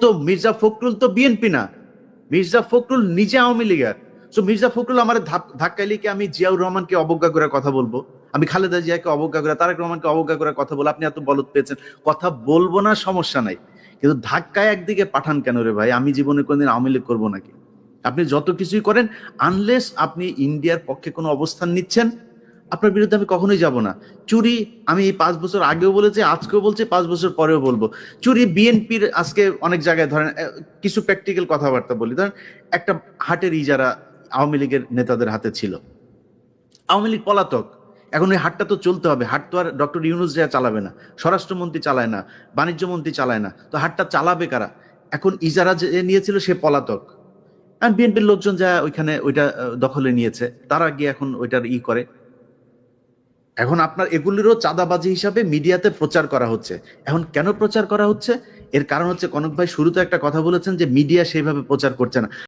তো মির্জা ফখরুল তো বিএনপি না। মির্জা ফখরুল নিজে আওয়ামী লীগের। তো মির্জা ফখরুল আমার ধাক্কাইলে কি আমি জিয়াউর রহমানকে অবজ্ঞা করে কথা বলব। আমি খালেদা জিয়াকে অবজ্ঞা করে তারেক রহমানকে অবজ্ঞা করে কথা বলব আপনি এত বলত পেয়েছেন। কথা বলব না, সমস্যা নাই। কিন্তু ধাক্কায় একদিকে পাঠান কেন রে ভাই? আমি জীবনে কোনদিন আওয়ামী লীগ করব নাকি? আপনি যত কিছুই করেন আনলেস আপনি ইন্ডিয়ার পক্ষে কোনো অবস্থান নিচ্ছেন আপনার বিরুদ্ধে আমি কখনোই যাব না। চুরি, আমি এই পাঁচ বছর আগেও বলেছি, আজকেও বলছি, পাঁচ বছর পরেও বলব। চুরি বিএনপির আজকে অনেক জায়গায় ধরেন কিছু প্র্যাকটিক্যাল কথাবার্তা বলি। ধরেন, একটা হাটের ইজারা আওয়ামী লীগের নেতাদের হাতে ছিল, আওয়ামী লীগ পলাতক। এখন ওই হাটটা তো চলতে হবে। হাট তো আর ডক্টর ইউনুস যা চালাবে না, স্বরাষ্ট্রমন্ত্রী চালায় না বাণিজ্য মন্ত্রী চালায় না। তো হাটটা চালাবে কারা? এখন ইজারা যে নিয়েছিল সে পলাতক। আর বিএনপির লোকজন যা ওইখানে ওইটা দখলে নিয়েছে, তারা গিয়ে এখন ওইটার ই করে। এখন আপনার এগুলিরও চাঁদাবাজি হিসাবে মিডিয়াতে প্রচার করা হচ্ছে। এখন কেন প্রচার করা হচ্ছে? এর কারণ হচ্ছে কনক ভাই শুরুতে একটা কথা বলেছেন যে মিডিয়া সেইভাবে প্রচার করছে না।